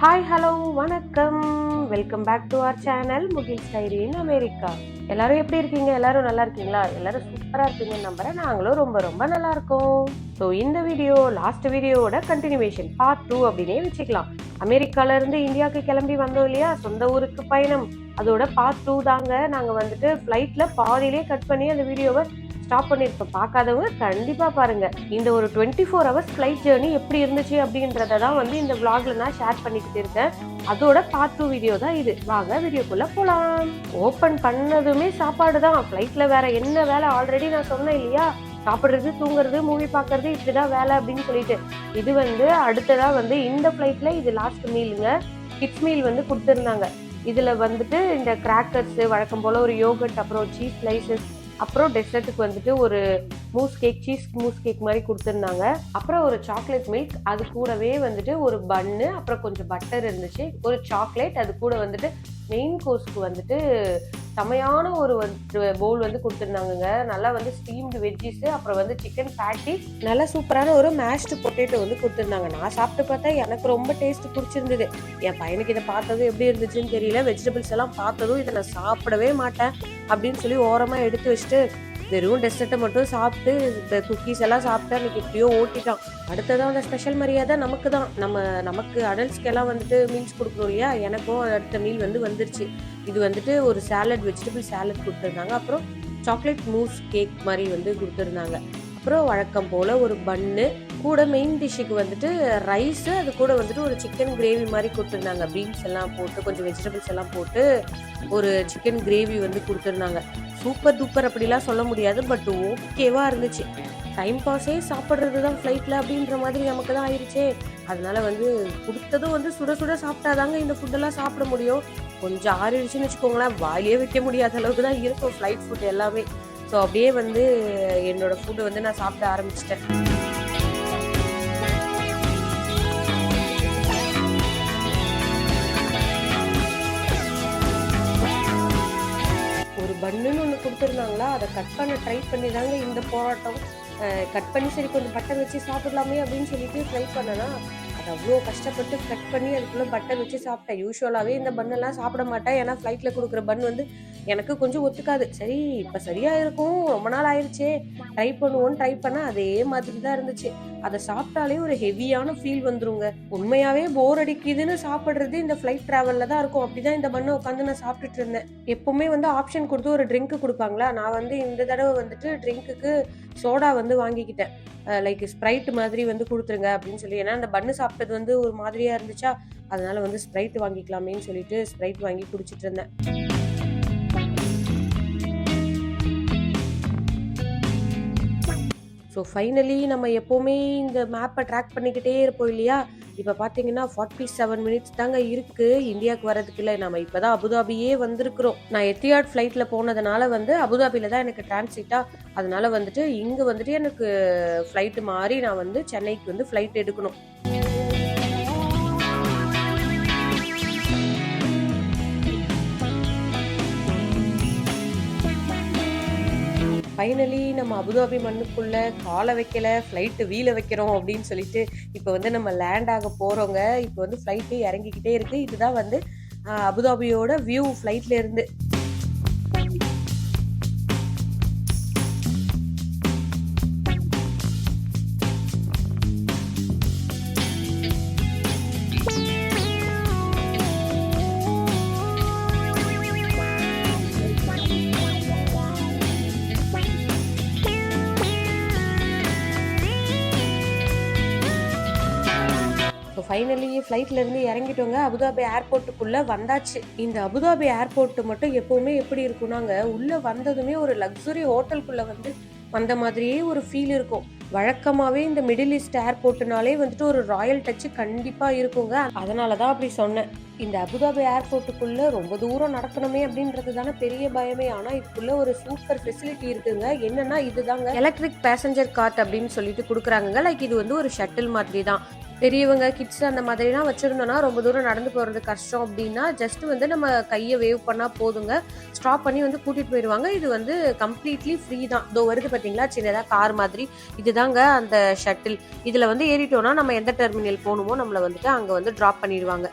Hi hello வணக்கம். Welcome back to our channel Mugil story in America எல்லாரும் எப்படி இருக்கீங்க? எல்லாரும் நல்லா இருக்கீங்களா? எல்லாரும் சூப்பராக இருப்பீங்கன்னு நம்புறேன். நாங்களும் ரொம்ப ரொம்ப நல்லா இருக்கோம். ஸோ இந்த வீடியோ லாஸ்ட் வீடியோவோட கண்டினியூவேஷன் பார்ட் டூ அப்படின்னே வச்சுக்கலாம். அமெரிக்கால இருந்து இந்தியாவுக்கு கிளம்பி வந்தோம் இல்லையா? சொந்த ஊருக்கு பயணம். அதோட பார்ட் டூ தாங்க. நாங்கள் வந்துட்டு ஃப்ளைட்டில் பாதியிலே கட் பண்ணி அந்த வீடியோவை ஸ்டாப் பண்ணியிருப்ப பார்க்காதவங்க கண்டிப்பாக பாருங்கள் இந்த ஒரு twenty four hours flight journey எப்படி இருந்துச்சு அப்படின்றத தான் வந்து இந்த விளாகில் நான் ஷேர் பண்ணிக்கிட்டு இருக்கேன். அதோட பார்ட் டூ வீடியோ தான் இது. வாங்க வீடியோக்குள்ளே போகலாம் ஓப்பன் பண்ணதுமே சாப்பாடு தான். ஃப்ளைட்டில் வேறு என்ன வேலை? ஆல்ரெடி நான் சொன்னேன் இல்லையா? சாப்பிட்றது தூங்குறது மூவி பார்க்கறது இப்படிதான் வேலை அப்படின்னு சொல்லிட்டு. இது வந்து அடுத்ததாக வந்து இந்த ஃப்ளைட்டில் இது லாஸ்ட் மீலுங்க கிட்ஸ் மீல் வந்து கொடுத்துருந்தாங்க. இதில் வந்துட்டு இந்த கிராக்கர்ஸு வழக்கம் போல் ஒரு யோகட் அப்புறம் சீஸ் ஸ்லைசஸ் அப்புறம் டெசர்ட்டுக்கு வந்துட்டு ஒரு mousse cake cheese mousse cake மாதிரி கொடுத்துருந்தாங்க. அப்புறம் ஒரு சாக்லேட் மில்க் அது கூடவே வந்துட்டு ஒரு பன்னு அப்புறம் கொஞ்சம் பட்டர் இருந்துச்சு. ஒரு சாக்லேட் அது கூட வந்துட்டு மெயின் கோர்ஸ்க்கு வந்துட்டு செமையான ஒரு பவுல் வந்து கொடுத்துருந்தாங்கங்க. நல்லா வந்து ஸ்டீம்டு வெஜ்ஜிஸ் அப்புறம் வந்து சிக்கன் பேட்டி நல்லா சூப்பரான ஒரு மேஷ்டு பொட்டேட்டோ வந்து கொடுத்துருந்தாங்க. நான் சாப்பிட்டு பார்த்தா எனக்கு ரொம்ப டேஸ்ட் பிடிச்சிருந்தது. என் பையனுக்கு இதை பார்த்ததும் எப்படி இருந்துச்சுன்னு தெரியல. வெஜிடபிள்ஸ் எல்லாம் பார்த்ததும் இதை நான் சாப்பிடவே மாட்டேன் அப்படின்னு சொல்லி ஓரமாக எடுத்து வச்சுட்டு வெறும் டெசர்ட்டை மட்டும் சாப்பிட்டு இந்த குக்கீஸ் எல்லாம் சாப்பிட்டு அன்றைக்கி எப்படியோ ஓட்டிட்டான். அடுத்ததான் அந்த ஸ்பெஷல் மரியாதை நமக்கு தான் நம்ம நமக்கு அடல்ட்ஸ்க்கெல்லாம் வந்துட்டு மீல்ஸ் கொடுக்கணும் இல்லையா? எனக்கும் அடுத்த மீல் வந்து வந்துருச்சு. இது வந்துட்டு ஒரு சாலட் வெஜிடபிள் சாலட் கொடுத்துருந்தாங்க. அப்புறம் சாக்லேட் மூஸ் கேக் மாதிரி வந்து கொடுத்துருந்தாங்க. அப்புறம் வழக்கம் போல் ஒரு பன்னு கூட மெயின் டிஷ்ஷுக்கு வந்துட்டு ரைஸு அது கூட வந்துட்டு ஒரு சிக்கன் கிரேவி மாதிரி கொடுத்துருந்தாங்க. பீன்ஸ் எல்லாம் போட்டு கொஞ்சம் வெஜிடபிள்ஸ் எல்லாம் போட்டு ஒரு சிக்கன் கிரேவி வந்து கொடுத்துருந்தாங்க. சூப்பர் டூப்பர் அப்படிலாம் சொல்ல முடியாது பட் ஓகேவாக இருந்துச்சு. டைம் பாஸே சாப்பிட்றது தான் ஃப்ளைட்டில் அப்படின்ற மாதிரி நமக்கு தான் ஆயிடுச்சே அதனால வந்து கொடுத்ததும் வந்து சுட சுட சாப்பிட்டாதாங்க இந்த ஃபுட்டெல்லாம் சாப்பிட முடியும். கொஞ்சம் ஆறிடுச்சுன்னு வச்சுக்கோங்களேன் வாயிலே வைக்க முடியாத அளவுக்கு தான் இருக்கும் ஃப்ளைட் ஃபுட் எல்லாமே. ஸோ அப்படியே வந்து என்னோடய ஃபுட்டு வந்து நான் சாப்பிட ஆரம்பிச்சிட்டேன். கொடுத்துருந்தாங்களா அதை கட் பண்ண ட்ரை பண்ணி தாங்க இந்த போராட்டம். கட் பண்ணி சரி கொஞ்சம் பட்டர் வச்சு சாப்பிடலாமே அப்படின்னு சொல்லிட்டு ட்ரை பண்ணனா அது அவ்வளோ கஷ்டப்பட்டு கட் பண்ணி அதுக்குள்ளே பட்டர் வச்சு சாப்பிட்டேன். யூஸ்வலாகவே இந்த பன்னெல்லாம் சாப்பிட மாட்டேன். ஏன்னா ஃப்ளைட்டில் கொடுக்குற பன் வந்து எனக்கு கொஞ்சம் ஒத்துக்காது. சரி இப்போ சரியா இருக்கும். ரொம்ப நாள் ஆயிடுச்சே ட்ரை பண்ணுவோன்னு ட்ரை பண்ண அதே மாதிரி தான் இருந்துச்சு. அதை சாப்பிட்டாலே ஒரு ஹெவியான ஃபீல் வந்துருங்க. உண்மையாவே போர் அடிக்குதுன்னு சாப்பிட்றது இந்த ஃப்ளைட் டிராவல்ல தான் இருக்கும். அப்படிதான் இந்த பண்ணை உட்காந்து நான் சாப்பிட்டுட்டு இருந்தேன். எப்பவுமே வந்து ஆப்ஷன் கொடுத்து ஒரு ட்ரிங்க் கொடுப்பாங்களா? நான் வந்து இந்த தடவை வந்துட்டு ட்ரிங்க்குக்கு சோடா வந்து வாங்கிக்கிட்டேன். லைக் ஸ்ப்ரைட் மாதிரி வந்து கொடுத்துருங்க அப்படின்னு சொல்லி. ஏன்னா அந்த பண்ணு சாப்பிட்டது வந்து ஒரு மாதிரியா இருந்துச்சா? அதனால வந்து ஸ்ப்ரைட் வாங்கிக்கலாமேன்னு சொல்லிட்டு ஸ்ப்ரைட் வாங்கி குடிச்சிட்டு இருந்தேன். ஸோ ஃபைனலி நம்ம எப்போவுமே இந்த மேப்பை ட்ராக் பண்ணிக்கிட்டே இருப்போம் இல்லையா? இப்போ பார்த்தீங்கன்னா ஃபார்ட்டி செவன் மினிட்ஸ் தாங்க இருக்கு. இந்தியாவுக்கு வரதுக்கு இல்லை. நம்ம இப்போ தான் அபுதாபியே வந்திருக்கிறோம். நான் எத்தியாட் ஃப்ளைட்டில் போனதுனால வந்து அபுதாபியில் தான் எனக்கு டிரான்சிட்டா அதனால வந்துட்டு இங்கே வந்துட்டு எனக்கு ஃப்ளைட்டு மாறி நான் வந்து சென்னைக்கு வந்து ஃப்ளைட் எடுக்கணும். ஃபைனலி நம்ம அபுதாபி மண்ணுக்குள்ளே காலை வைக்கல ஃப்ளைட்டு வீல வைக்கிறோம் அப்படின்னு சொல்லிட்டு இப்போ வந்து நம்ம லேண்ட் ஆக போகிறோங்க இப்போ வந்து ஃப்ளைட்டு இறங்கிக்கிட்டே இருக்குது இதுதான் வந்து அபுதாபியோட வியூ ஃப்ளைட்லேருந்து ஃபைனலி ஃப்ளைட்ல இருந்து இறங்கிட்டோங்க. அபுதாபி ஏர்போர்ட்டுக்குள்ள வந்தாச்சு. இந்த அபுதாபி ஏர்போர்ட் மட்டும் எப்பவுமே எப்படி இருக்கும்னாங்க உள்ள வந்ததுமே ஒரு லக்ஸுரி ஹோட்டலுக்குள்ளே வந்து வந்த மாதிரியே ஒரு ஃபீல் இருக்கும். வழக்கமாவே இந்த மிடில் ஈஸ்ட் ஏர்போர்ட்னாலே வந்துட்டு ஒரு ராயல் டச் கண்டிப்பா இருக்குங்க. அதனால தான் அப்படி சொன்னேன். இந்த அபுதாபி ஏர்போர்ட்டுக்குள்ள ரொம்ப தூரம் நடக்கணுமே அப்படின்றது தானே பெரிய பயமே. ஆனா இதுக்குள்ள ஒரு சூப்பர் ஃபெசிலிட்டி இருக்குங்க. என்னன்னா இதுதாங்க. எலக்ட்ரிக் பேசஞ்சர் கார்ட் அப்படின்னு சொல்லிட்டு கொடுக்குறாங்க லைக் இது வந்து ஒரு ஷட்டில் மாதிரி தான் பெரியவங்க கிட்ஸ் அந்த மாதிரிலாம் வச்சுருந்தோன்னா ரொம்ப தூரம் நடந்து போகிறது கஷ்டம் அப்படின்னா ஜஸ்ட் வந்து நம்ம கையை வேவ் பண்ணால் போதுங்க. ஸ்டாப் பண்ணி வந்து கூட்டிகிட்டு போயிடுவாங்க. இது வந்து கம்ப்ளீட்லி ஃப்ரீ தான். இதோ வருது பார்த்தீங்களா சின்னதாக கார் மாதிரி. இதுதாங்க அந்த ஷட்டில் இதில் வந்து ஏறிட்டோம்னா நம்ம எந்த டெர்மினல் போகணுமோ நம்மளை வந்துட்டு அங்கே வந்து ட்ராப் பண்ணிடுவாங்க.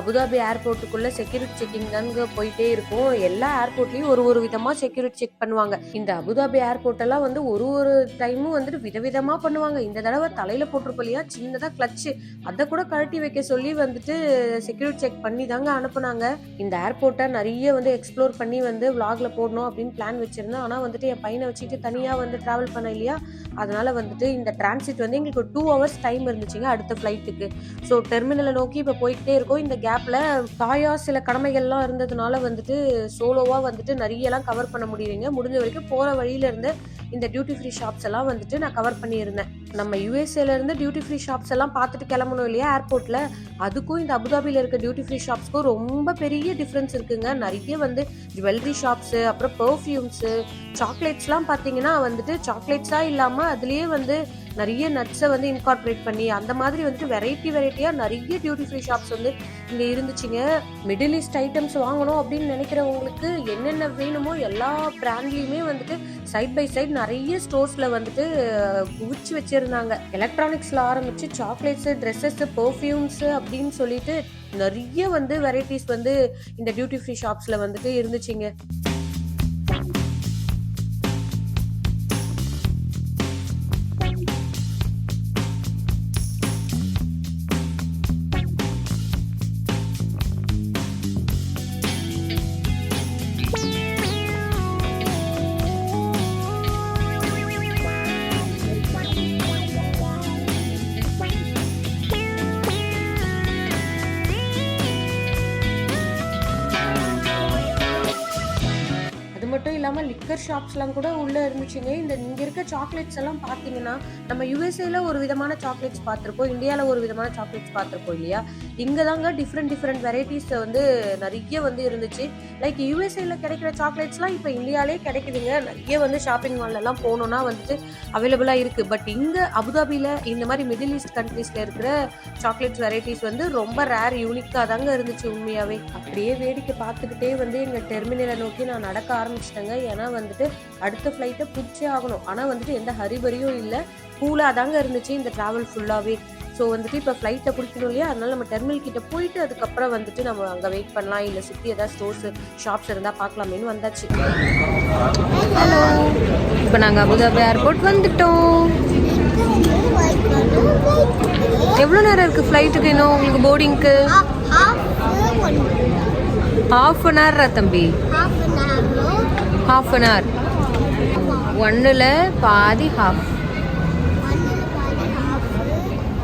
அபுதாபி ஏர்போர்ட்டுக்குள்ள செக்யூரிட்டி செக்கிங் தாங்க போயிட்டே இருக்கும். எல்லா ஏர்போர்ட்லயும் ஒரு ஒரு விதமா செக்யூரிட்டி செக் பண்ணுவாங்க. இந்த அபுதாபி ஏர்போர்ட் எல்லாம் வந்து ஒரு ஒரு டைமும் வந்துட்டு விதவிதமா பண்ணுவாங்க. இந்த தடவை தலையில போட்டிருப்போம் இல்லையா? சின்னதா கிளச்சு அதை கூட கழட்டி வைக்க சொல்லி வந்துட்டு செக்யூரிட்டி செக் பண்ணி தாங்க அனுப்புனாங்க. இந்த ஏர்போர்ட்டை நிறைய வந்து எக்ஸ்ப்ளோர் பண்ணி வந்து vlogல போடணும் அப்படின்னு பிளான் வச்சிருந்தேன். ஆனா வந்துட்டு என் பையனை வச்சுட்டு தனியா வந்து டிராவல் பண்ண இல்லையா? அதனால வந்துட்டு இந்த டிரான்சிட் வந்து எங்களுக்கு டூ ஹவர்ஸ் டைம் இருந்துச்சுங்க அடுத்த ஃப்ளைட்டுக்கு ஸோ டெர்மினலை நோக்கி இப்போ போய்கிட்டே இருக்கோம். இந்த கேப்பில் தாயா சில கடமைகள்லாம் இருந்ததுனால வந்துட்டு சோலோவாக வந்துட்டு நிறையலாம் கவர் பண்ண முடியலைங்க. முடிஞ்ச வரைக்கும் போகிற வழியில இருந்து இந்த டியூட்டி ஃப்ரீ ஷாப்ஸ் எல்லாம் வந்துட்டு நான் கவர் பண்ணியிருந்தேன். நம்ம யூஎஸ்ஏலேருந்து டியூட்டி ஃப்ரீ ஷாப்ஸ் எல்லாம் பார்த்துட்டு கிளம்பணும் இல்லையா ஏர்போர்ட்டில் அதுக்கும் இந்த அபுதாபியில் இருக்க டியூட்டி ஃப்ரீ ஷாப்ஸ்க்கும் ரொம்ப பெரிய டிஃப்ரென்ஸ் இருக்குங்க. நிறைய வந்து ஜுவல்லரி ஷாப்ஸு அப்புறம் பெர்ஃப்யூம்ஸு சாக்லேட்ஸ்லாம் பார்த்தீங்கன்னா வந்துட்டு சாக்லேட்ஸாக இல்லாமல் அதுலேயே வந்து நிறைய நட்ஸை வந்து இன்கார்பரேட் பண்ணி அந்த மாதிரி வந்துட்டு வெரைட்டி வெரைட்டியாக நிறைய டியூட்டி ஃப்ரீ ஷாப்ஸ் வந்து இங்கே இருந்துச்சுங்க. மிடில் ஈஸ்ட் ஐட்டம்ஸ் வாங்கணும் அப்படின்னு நினைக்கிறவங்களுக்கு என்னென்ன வேணுமோ எல்லா பிராண்ட்லேயுமே வந்துட்டு சைட் பை சைட் நிறைய ஸ்டோர்ஸில் வந்துட்டு குவிச்சு வச்சுருந்தாங்க. எலக்ட்ரானிக்ஸில் ஆரம்பித்து சாக்லேட்ஸு ட்ரெஸ்ஸஸ்ஸு பர்ஃப்யூம்ஸு அப்படின்னு சொல்லிட்டு நிறைய வந்து வெரைட்டிஸ் வந்து இந்த டியூட்டி ஃப்ரீ ஷாப்ஸில் வந்துட்டு இருந்துச்சுங்க. லிக்கர் ஷாப்ஸ்லாம் கூட உள்ளே இருந்துச்சுங்க. இந்த இங்கே இருக்க சாக்லேட்ஸ் எல்லாம் பார்த்தீங்கன்னா நம்ம யூஎஸ்ஏல ஒரு விதமான சாக்லேட்ஸ் பார்த்துருப்போம் இந்தியாவில் ஒரு விதமான சாக்லேட்ஸ் பார்த்துருப்போம் இல்லையா? இங்கே தாங்க டிஃப்ரெண்ட் டிஃப்ரெண்ட் வெரைட்டிஸ் வந்து நிறைய வந்து இருந்துச்சு. லைக் யூஎஸ்ஏல கிடைக்கிற சாக்லேட்ஸ்லாம் இப்போ இந்தியாவிலே கிடைக்குதுங்க. நிறைய வந்து ஷாப்பிங் மால்லலாம் போகணுன்னா வந்துட்டு அவைலபிளாக இருக்குது பட் இங்கே அபுதாபியில் இந்த மாதிரி மிடில் ஈஸ்ட் கண்ட்ரீஸில் இருக்கிற சாக்லேட்ஸ் வெரைட்டிஸ் வந்து ரொம்ப ரேர் யூனிக்காக தாங்க இருந்துச்சு உண்மையாகவே அப்படியே வேடிக்கை பார்த்துக்கிட்டே வந்து எங்கள் டெர்மினலை நோக்கி நான் நடக்க ஆரம்பிச்சிட்டேங்க. ஏன்னா வந்து வந்துட்டு அடுத்த ஃப்ளைட்டை பிடிச்சே ஆகணும். ஆனால் வந்துட்டு எந்த ஹரிபரியும் இல்லை. கூலாக தாங்க இருந்துச்சு இந்த ட்ராவல் ஃபுல்லாகவே ஸோ வந்துட்டு இப்போ ஃப்ளைட்டை பிடிக்கணும் இல்லையா? அதனால நம்ம டெர்மினல் கிட்ட போயிட்டு அதுக்கப்புறம் வந்துட்டு நம்ம அங்கே வெயிட் பண்ணலாம். இல்லை சுற்றி ஏதாவது ஸ்டோர்ஸ் ஷாப்ஸ் இருந்தால் பார்க்கலாமேன்னு வந்தாச்சு. ஹலோ இப்போ நாங்கள் அபுதாபி ஏர்போர்ட் வந்துட்டோம். எவ்வளோ நேரம் இருக்குது ஃப்ளைட்டுக்கு இன்னும்? உங்களுக்கு போர்டிங்க்கு ஹாஃப் அன் ஹவரா தம்பி? ஹாஃப் அன் ஹவர் ஒன்றில் பாதி ஹாஃப்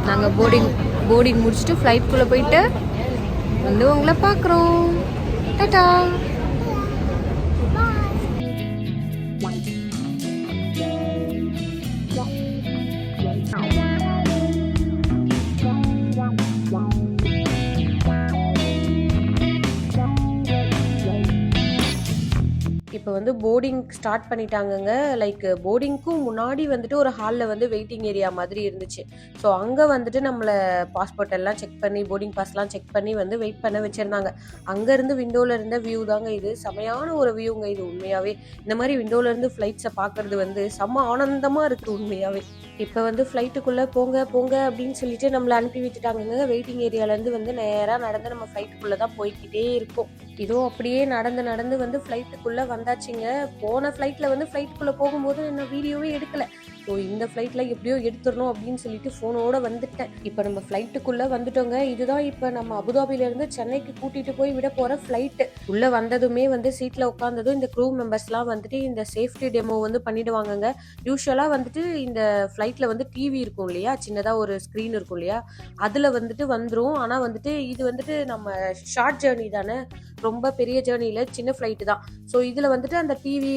நாங்கள் போர்டிங் போர்டிங் முடிச்சுட்டு ஃப்ளைட்குள்ளே போயிட்டு வந்து உங்களை பார்க்குறோம். டாட்டா இப்போ வந்து போர்டிங் ஸ்டார்ட் பண்ணிட்டாங்கங்க. லைக் போர்டிங்க்கும் முன்னாடி வந்துட்டு ஒரு ஹாலில் வந்து வெயிட்டிங் ஏரியா மாதிரி இருந்துச்சு. ஸோ அங்கே வந்துட்டு நம்மளை பாஸ்போர்ட் எல்லாம் செக் பண்ணி போர்டிங் பாஸ்லாம் செக் பண்ணி வந்து வெயிட் பண்ண வச்சுருந்தாங்க. அங்கேருந்து விண்டோவில் இருந்த வியூ தாங்க இது. செமையான ஒரு வியூங்க இது உண்மையாகவே இந்த மாதிரி விண்டோவில் இருந்து ஃப்ளைட்ஸை பார்க்குறது வந்து செம்ம ஆனந்தமாக இருக்குது உண்மையாகவே இப்போ வந்து ஃப்ளைட்டுக்குள்ளே போங்க போங்க அப்படின்னு சொல்லிட்டு நம்மளை அனுப்பி விட்டுட்டாங்கங்க. வெயிட்டிங் ஏரியாலேருந்து வந்து நேராக நடந்து நம்ம ஃப்ளைட்டுக்குள்ளே தான் போய்கிட்டே இருக்கோம். இதோ அப்படியே நடந்து நடந்து வந்து ஃப்ளைட்டுக்குள்ளே வந்தாச்சுங்க. போன ஃப்ளைட்டில் வந்து ஃப்ளைட்டுக்குள்ளே போகும்போது என்ன வீடியோவே எடுக்கலை. ஸோ இந்த ஃப்ளைட்டில் எப்படியோ எடுத்துடணும் அப்படின்னு சொல்லிட்டு ஃபோனோட வந்துட்டேன். இப்போ நம்ம ஃப்ளைட்டுக்குள்ளே வந்துட்டோங்க. இதுதான் இப்போ நம்ம அபுதாபிலேருந்து சென்னைக்கு கூட்டிகிட்டு போய் விட போகிற ஃப்ளைட்டு உள்ளே வந்ததுமே வந்து சீட்டில் உட்காந்ததும் இந்த க்ரூ மெம்பர்ஸ்லாம் வந்துட்டு இந்த சேஃப்டி டெமோ வந்து பண்ணிடுவாங்கங்க. யூஸ்வலாக வந்துட்டு இந்த ஃப்ளைட்டில் வந்து டிவி இருக்கும் இல்லையா? சின்னதாக ஒரு ஸ்க்ரீன் இருக்கும் இல்லையா? அதில் வந்துட்டு வந்துடும் ஆனால் வந்துட்டு இது வந்துட்டு நம்ம ஷார்ட் ஜேர்னி தானே? ரொம்ப பெரிய ஜேர்னியில் சின்ன ஃப்ளைட்டு தான். ஸோ இதில் வந்துட்டு அந்த டிவி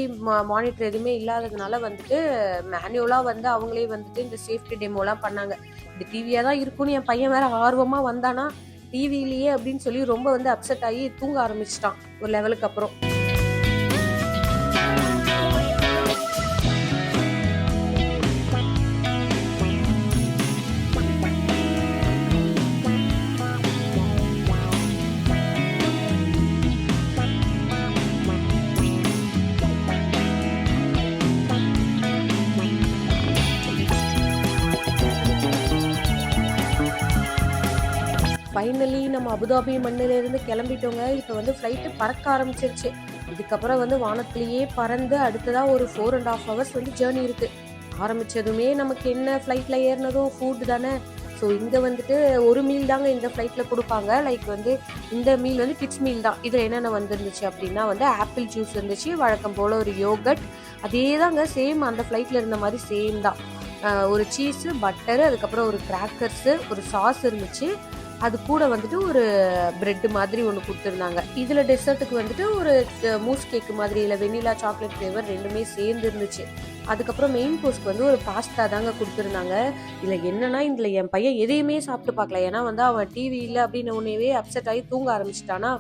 மானிட்டர் எதுவுமே இல்லாததுனால வந்துட்டு மேனுவலாக வந்து அவங்களே வந்துட்டு இந்த சேஃப்டி டெமோலாம் பண்ணாங்க. இது டிவியாக தான் இருக்கும்னு என் பையன் வேற ஆர்வமாக வந்தானா டிவிலேயே அப்படின்னு சொல்லி ரொம்ப வந்து அப்செட் ஆகி தூங்க ஆரம்பிச்சிட்டான் ஒரு லெவலுக்கு அப்புறம். அபுதாபி மண்ணிலிருந்து கிளம்பிட்டோங்க. இப்போ வந்து ஃப்ளைட்டு பறக்க ஆரம்பிச்சிருச்சு. இதுக்கப்புறம் வந்து வானத்திலேயே பறந்து அடுத்ததாக ஒரு ஃபோர் அண்ட் ஆஃப் ஹவர்ஸ் வந்து ஜேர்னி இருக்குது ஆரம்பித்ததுமே நமக்கு என்ன? ஃப்ளைட்டில் ஏறினதும் ஃபுட் தானே. ஸோ இங்கே வந்துட்டு ஒரு மீல் தாங்க இந்த ஃப்ளைட்டில் கொடுப்பாங்க. லைக் வந்து இந்த மீல் வந்து கிட்ஸ் மீல் தான். இதில் என்னென்ன வந்துருந்துச்சு அப்படின்னா வந்து ஆப்பிள் ஜூஸ் இருந்துச்சு வழக்கம் போல் ஒரு யோகட் அதே தாங்க சேம் அந்த ஃப்ளைட்டில் இருந்த மாதிரி சேம் தான். ஒரு சீஸு பட்டரு அதுக்கப்புறம் ஒரு கிராக்கர்ஸு ஒரு சாஸ் இருந்துச்சு. அது கூட வந்துட்டு ஒரு பிரெட் மாதிரி ஒன்று கொடுத்துருந்தாங்க. இதில் டெசர்ட்டுக்கு வந்துட்டு ஒரு மூஸ் கேக் மாதிரி இல்லை வெனிலா சாக்லேட் ஃப்ளேவர் ரெண்டுமே சேர்ந்து இருந்துச்சு. அதுக்கப்புறம் மெயின் கோர்ஸ்க்கு வந்து ஒரு பாஸ்தா தாங்க கொடுத்துருந்தாங்க. இதில் என்னன்னா இதில் என் பையன் எதையுமே சாப்பிட்டு பார்க்கல. ஏன்னா வந்து அவன் டிவி இல்லை அப்படின்னு உடனேவே அப்செட் ஆகி தூங்க ஆரம்பிச்சிட்டானா.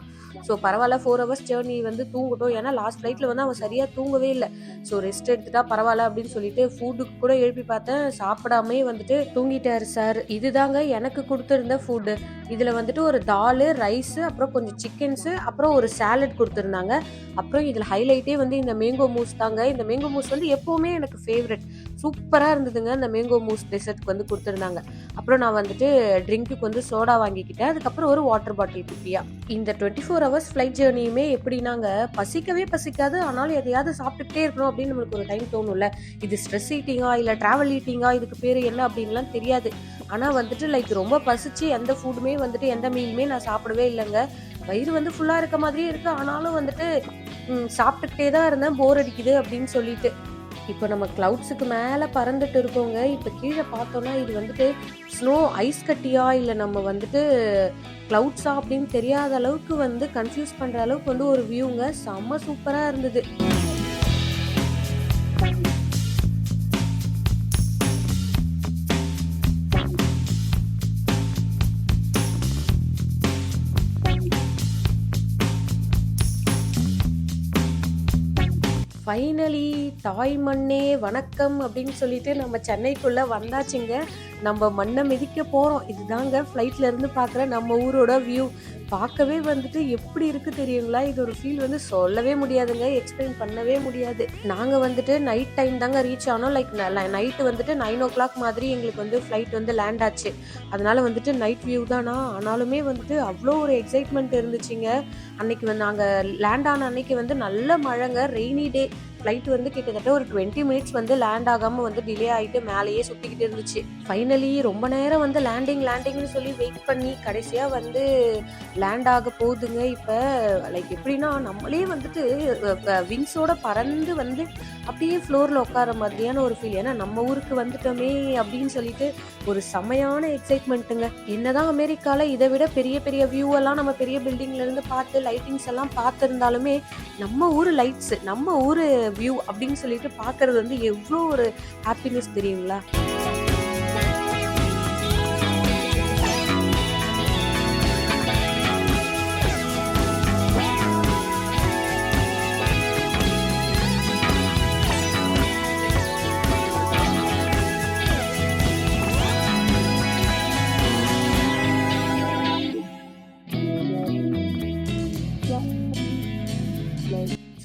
ஸோ பரவாயில்ல ஃபோர் ஹவர்ஸ் ஜேர்னி வந்து தூங்கட்டும். ஏன்னா லாஸ்ட் ஃப்ளைட்டில் வந்து அவன் சரியாக தூங்கவே இல்லை. ஸோ ரெஸ்ட் எடுத்துட்டா பரவாயில்ல அப்படின்னு சொல்லிட்டு ஃபுட்டுக்கு கூட எழுப்பி பார்த்தேன். சாப்பிடாமே வந்துட்டு தூங்கிட்டாரு சார் இதுதாங்க எனக்கு கொடுத்துருந்த ஃபுட்டு இதில் வந்துட்டு ஒரு தாலு ரைஸு அப்புறம் கொஞ்சம் சிக்கன்ஸு அப்புறம் ஒரு சாலட் கொடுத்துருந்தாங்க. அப்புறம் இதில் ஹைலைட்டே வந்து இந்த மேங்கோ மூஸ் தாங்க. இந்த மேங்கோ மூஸ் வந்து எப்போவுமே எனக்கு ஃபேவரட் சூப்பராக இருந்ததுங்க. இந்த மேங்கோ மூஸ் டெசர்ட்க்கு வந்து கொடுத்துருந்தாங்க. அப்புறம் நான் வந்துட்டு ட்ரிங்க்குக்கு வந்து சோடா வாங்கிக்கிட்டேன். அதுக்கப்புறம் ஒரு வாட்டர் பாட்டில் குட்டியா. இந்த டுவெண்ட்டி ஃபோர் ஹவர்ஸ் ஃப்ளைட் ஜேர்னியுமே எப்படின்னாங்க பசிக்கவே பசிக்காது. ஆனாலும் எதையாவது சாப்பிட்டுக்கிட்டே இருக்கணும் அப்படின்னு நம்மளுக்கு ஒரு டைம் தோணும்ல. இது ஸ்ட்ரெஸ் ஈட்டிங்கா இல்லை ட்ராவல் ஈட்டிங்கா இதுக்கு பேர் என்ன அப்படின்லாம் தெரியாது. ஆனால் வந்துட்டு லைக் ரொம்ப பசிச்சு எந்த ஃபுட்டுமே வந்துட்டு எந்த மீலுமே நான் சாப்பிடவே இல்லைங்க. வயிறு வந்து ஃபுல்லாக இருக்க மாதிரியே இருக்குது ஆனாலும் வந்துட்டு சாப்பிட்டுக்கிட்டே தான் இருந்தேன். போர் அடிக்குது அப்படின்னு சொல்லிட்டு. இப்போ நம்ம கிளவுட்ஸுக்கு மேலே பறந்துட்டு இருக்கோங்க. இப்போ கீழே பார்த்தோன்னா இது வந்துட்டு ஸ்னோ ஐஸ் கட்டியா? இல்லை நம்ம வந்துட்டு கிளவுட்ஸா அப்படின்னு தெரியாத அளவுக்கு வந்து கன்ஃபியூஸ் பண்ணுற அளவுக்கு வந்து ஒரு வியூங்க செம்ம சூப்பராக இருந்தது. ஃபைனலி தாய் மண்ணே வணக்கம் அப்படின்னு சொல்லிட்டு நம்ம சென்னைக்குள்ள வந்தாச்சுங்க. நம்ம மண்ணை மிதிக்க போறோம். இதுதாங்க ஃப்ளைட்ல இருந்து பார்க்குற நம்ம ஊரோட வியூ பார்க்கவே வந்துட்டு எப்படி இருக்கு தெரியுங்களா? இது ஒரு ஃபீல் வந்து சொல்லவே முடியாதுங்க எக்ஸ்பிளைன் பண்ணவே முடியாது. நாங்க வந்துட்டு நைட் டைம் தாங்க ரீச் ஆனோம். லைக் நைட்டு வந்துட்டு நைன் ஓ கிளாக் மாதிரி எங்களுக்கு வந்து ஃப்ளைட் வந்து லேண்ட் ஆச்சு. அதனால வந்துட்டு நைட் வியூ தானா? ஆனாலுமே வந்துட்டு அவ்வளோ ஒரு எக்ஸைட்மெண்ட் இருந்துச்சுங்க. அன்னைக்கு வந்து நாங்கள் லேண்ட் ஆன அன்னைக்கு வந்து நல்ல மழைங்க. ரெய்னி டே ஃப்ளைட் வந்து கிட்டத்தட்ட ஒரு டுவெண்ட்டி மினிட்ஸ் வந்து லேண்ட் ஆகாமல் வந்து டிலே ஆகிட்டு மேலேயே சுற்றிக்கிட்டு இருந்துச்சு. ஃபைனலி ரொம்ப நேரம் வந்து லேண்டிங் லேண்டிங்னு சொல்லி வெயிட் பண்ணி கடைசியாக வந்து லேண்ட் ஆக போகுதுங்க. இப்போ லைக் எப்படின்னா நம்மளே வந்துட்டு விங்ஸோட பறந்து வந்து அப்படியே ஃப்ளோரில் உட்கார மாதிரியான ஒரு ஃபீல் ஏன்னா நம்ம ஊருக்கு வந்துட்டோமே அப்படின்னு சொல்லிட்டு ஒரு செமையான எக்ஸைட்மெண்ட்டுங்க என்னதான் அமெரிக்காவில் இதை விட பெரிய பெரிய வியூ எல்லாம் நம்ம பெரிய பில்டிங்லேருந்து பார்த்து லைட்டிங்ஸ் எல்லாம் பார்த்துருந்தாலுமே நம்ம ஊர் லைட்ஸ் நம்ம ஊர் வியூ அப்படின்னு சொல்லிட்டு பார்க்கறது வந்து எவ்வளோ ஒரு ஹாப்பினஸ் தெரியுங்களா?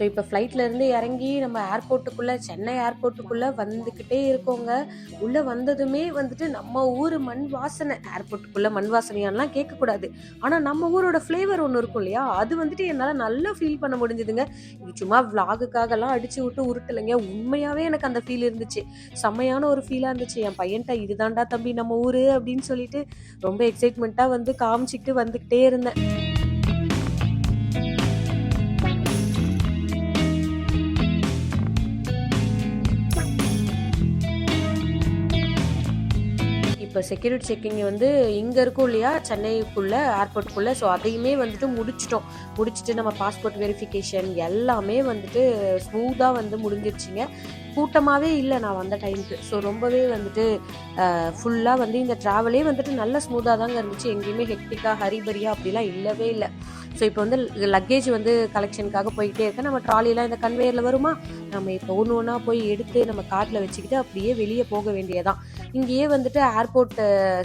இப்போ ஃப்ளைட்லேருந்து இறங்கி நம்ம ஏர்போர்ட்டுக்குள்ளே சென்னை ஏர்போர்ட்டுக்குள்ளே வந்துக்கிட்டே இருக்கோங்க. உள்ளே வந்ததுமே வந்துட்டு நம்ம ஊர் மண் வாசனை. ஏர்போர்ட்டுக்குள்ள மண் வாசனையான்லாம் கேட்கக்கூடாது. ஆனால் நம்ம ஊரோட ஃப்ளேவர் ஒன்று இருக்கும் இல்லையா? அது வந்துட்டு என்னால் நல்லா ஃபீல் பண்ண முடிஞ்சுதுங்க. இது சும்மா விலாகுக்காகலாம் அடிச்சு விட்டு உருட்டலைங்க. உண்மையாகவே எனக்கு அந்த ஃபீல் இருந்துச்சு. செம்மையான ஒரு ஃபீலாக இருந்துச்சு. என் பையன்ட்ட இதுதான்டா தம்பி நம்ம ஊர் அப்படின்னு சொல்லிட்டு ரொம்ப எக்ஸைட்மெண்ட்டாக வந்து காமிச்சிக்கிட்டு வந்துக்கிட்டே இருந்தேன். இப்போ செக்யூரிட்டி செக்கிங் வந்து இங்கே இருக்கும் இல்லையா? சென்னைக்குள்ளே ஏர்போர்ட்டுக்குள்ளே ஸோ அதையுமே வந்துட்டு முடிச்சிட்டோம். முடிச்சுட்டு நம்ம பாஸ்போர்ட் வெரிஃபிகேஷன் எல்லாமே வந்துட்டு ஸ்மூத்தாக வந்து முடிஞ்சிருச்சுங்க. கூட்டமாகவே இல்லை நான் வந்த டைமுக்கு ஸோ ரொம்பவே வந்துட்டு ஃபுல்லாக வந்து இந்த ட்ராவலே வந்துட்டு நல்ல ஸ்மூத்தாக தாங்க இருந்துச்சு. எங்கேயுமே ஹெக்டிக்காக ஹரிபரியா அப்படிலாம் இல்லவே இல்லை. ஸோ இப்போ வந்து லக்கேஜ் வந்து கலெக்ஷனுக்காக போய்கிட்டே இருக்கேன் நம்ம ட்ராலிலாம் இந்த கன்வேயரில் வருமா? நம்ம இப்போ ஒன்று ஒன்றா போய் எடுத்து நம்ம காட்டில் வச்சுக்கிட்டு அப்படியே வெளியே போக வேண்டியதான் இங்கேயே வந்துட்டு ஏர்போர்ட்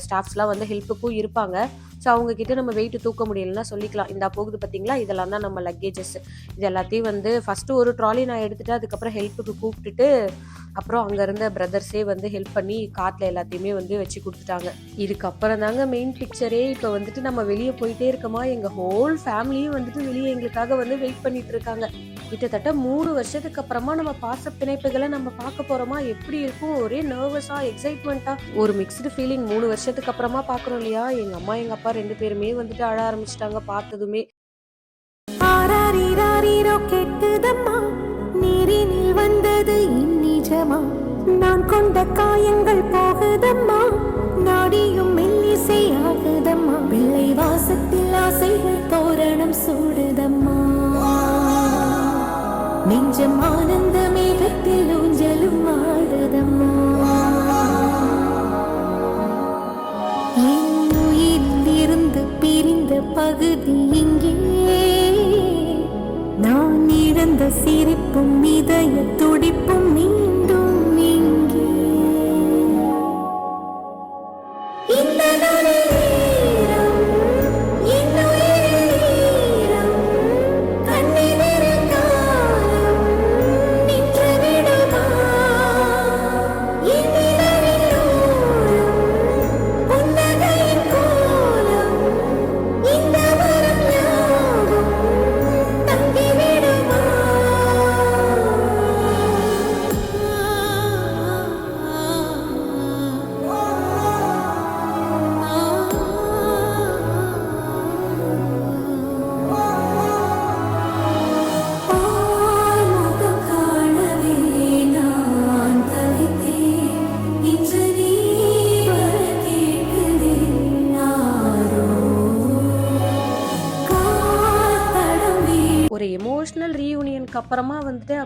ஸ்டாஃப்ஸ்லாம் வந்து ஹெல்ப்புக்கும் இருப்பாங்க. ஸோ அவங்க கிட்ட நம்ம வெயிட் தூக்க முடியலன்னா சொல்லிக்கலாம். இந்த போகுது பார்த்தீங்களா இதெல்லாம் தான் நம்ம லக்கேஜஸ் இது எல்லாத்தையும் வந்து ஃபஸ்ட்டு ஒரு ட்ராலி நான் எடுத்துட்டு அதுக்கப்புறம் ஹெல்ப்புக்கு கூப்பிட்டுட்டு அப்புறம் அங்கே இருந்த பிரதர்ஸே வந்து ஹெல்ப் பண்ணி காட்டில் எல்லாத்தையுமே வந்து வச்சு கொடுத்துட்டாங்க. இதுக்கப்புறம் தாங்க மெயின் பிக்சரே இப்போ வந்துட்டு நம்ம வெளியே போயிட்டே இருக்கோமா? எங்கள் ஹோல் ஃபேமிலியும் வந்துட்டு வெளியே எங்களுக்காக வந்து வெயிட் பண்ணிட்டு இருக்காங்க. கிட்டத்தட்ட மூணு வருஷத்துக்கு அப்புறமா நம்ம பாச பிணைப்புகளை நம்ம பார்க்க போறோமா? எப்படி இருக்கும்? ஒரே நர்வஸா எக்ஸைட்மெண்ட்டா ஒரு மிக்ஸ்டு ஃபீலிங் மூணு வருஷத்துக்கு அப்புறமா பார்க்குறோம் இல்லையா? எங்க அம்மா எங்க அப்பா ரெண்டு பேருமே வந்துட்டு அழ ஆரம்பிச்சிட்டாங்க பார்த்ததுமே. கேட்டுதம்மா நீரினில் வந்தது இந்நிஜமா நான் கொண்ட காயங்கள் போகுதம்மா? நாடியும் மெல்லிசை ஆகுதம்மா? பிள்ளை வாசத்தில் ஆசைகள் தோரணம் சூடுதம்மா? நெஞ்சம் ஆனந்த மேகத்தில் ஊஞ்சலும் ஆடுதம்மா? இருந்து பிரிந்த பகுதி இங்கே. நான் இழந்த சிரிப்பும் இதய துடிப்பும்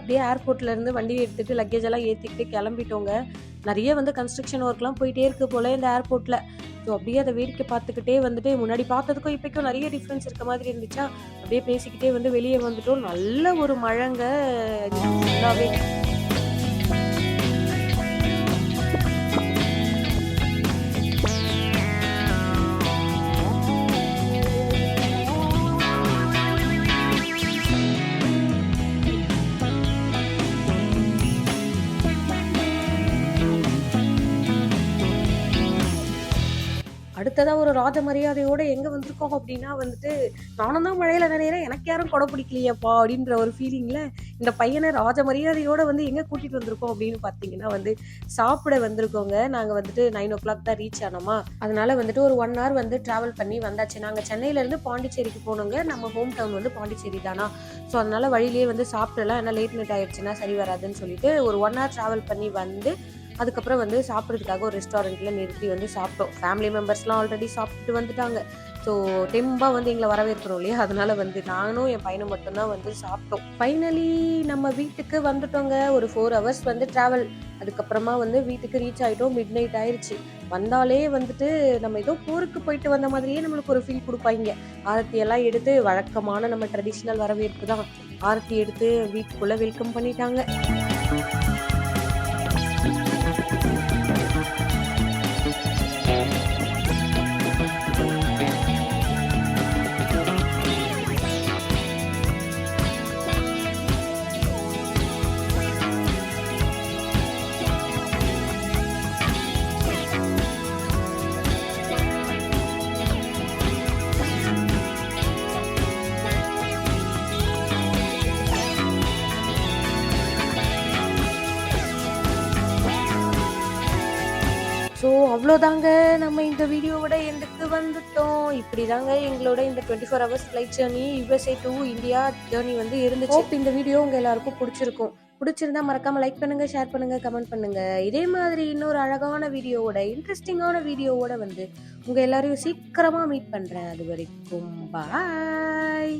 அப்படியே ஏர்போர்ட்ல இருந்து வண்டி எடுத்துட்டு லக்கேஜ் எல்லாம் ஏற்றிக்கிட்டு கிளம்பிட்டோங்க. நிறைய வந்து கன்ஸ்ட்ரக்ஷன் ஒர்க்லாம் போயிட்டே இருக்கு போல இந்த ஏர்போர்ட்ல ஸோ அப்படியே அதை வேடிக்கை பார்த்துக்கிட்டே வந்துட்டு முன்னாடி பார்த்ததுக்கும் இப்போக்கும் நிறைய டிஃப்ரென்ஸ் இருக்க மாதிரி இருந்துச்சா? அப்படியே பேசிக்கிட்டே வந்து வெளியே வந்துட்டோம். நல்ல ஒரு மழைங்க. ஃபுல்லாகவே ராஜ மரியாதையோட எங்கே வந்திருக்கோம் அப்படின்னா வந்துட்டு நானும் தான் மழையில் நினைக்கிறேன் எனக்கு யாரும் கொடை பிடிக்கலையப்பா அப்படின்ற ஒரு ஃபீலிங்கில் இந்த பையனை ராஜ மரியாதையோடு வந்து எங்கே கூட்டிகிட்டு வந்திருக்கோம் அப்படின்னு பார்த்தீங்கன்னா வந்து சாப்பிட வந்திருக்கோங்க. நாங்கள் வந்துட்டு நைன் ஓ கிளாக் தான் ரீச் ஆனோமா. அதனால வந்துட்டு ஒரு ஒன் ஹவர் வந்து ட்ராவல் பண்ணி வந்தாச்சு. நாங்கள் சென்னையிலேருந்து பாண்டிச்சேரிக்கு போனோங்க. நம்ம ஹோம் டவுன் வந்து பாண்டிச்சேரி தானா. ஸோ அதனால் வழியிலேயே வந்து சாப்பிடலாம். ஏன்னா லேட் நைட் ஆகிடுச்சுன்னா சரி வராதுன்னு சொல்லிட்டு ஒரு ஒன் ஹவர் ட்ராவல் பண்ணி வந்து அதுக்கப்புறம் வந்து சாப்பிட்றதுக்காக ஒரு ரெஸ்டாரண்ட்டில் நிறுத்தி வந்து சாப்பிட்டோம். ஃபேமிலி மெம்பர்ஸ்லாம் ஆல்ரெடி சாப்பிட்டு வந்துட்டாங்க. ஸோ டெம்பாக வந்து எங்களை வரவேற்கிறோம் இல்லையா? அதனால வந்து நானும் என் பையனும் மட்டும்தான் வந்து சாப்பிட்டோம். ஃபைனலி நம்ம வீட்டுக்கு வந்துட்டோங்க. ஒரு ஃபோர் ஹவர்ஸ் வந்து ட்ராவல் அதுக்கப்புறமா வந்து வீட்டுக்கு ரீச் ஆகிட்டோம் மிட் நைட் ஆயிடுச்சு வந்தாலே வந்துட்டு நம்ம ஏதோ போருக்கு போயிட்டு வந்த மாதிரியே நம்மளுக்கு ஒரு ஃபீல் கொடுப்பாங்க. ஆரத்தி எல்லாம் எடுத்து வழக்கமான நம்ம ட்ரெடிஷ்னல் வரவேற்பு தான். ஆரத்தி எடுத்து வீட்டுக்குள்ளே வெல்கம் பண்ணிட்டாங்க. அவ்வளோதாங்க. நம்ம இந்த வீடியோவோட எண்டுக்கு வந்துட்டோம். இப்படி தாங்க எங்களோட இந்த twenty four hours flight journey USA to India journey வந்து இருந்துச்சு. இப்போ இந்த வீடியோ உங்கள் எல்லாருக்கும் பிடிச்சிருக்கும். பிடிச்சிருந்தா மறக்காம லைக் பண்ணுங்க ஷேர் பண்ணுங்க கமெண்ட் பண்ணுங்க. இதே மாதிரி இன்னொரு அழகான வீடியோவோட இன்ட்ரெஸ்டிங்கான வீடியோவோட வந்து உங்க எல்லாரையும் சீக்கிரமா மீட் பண்றேன். அது வரைக்கும் பாய்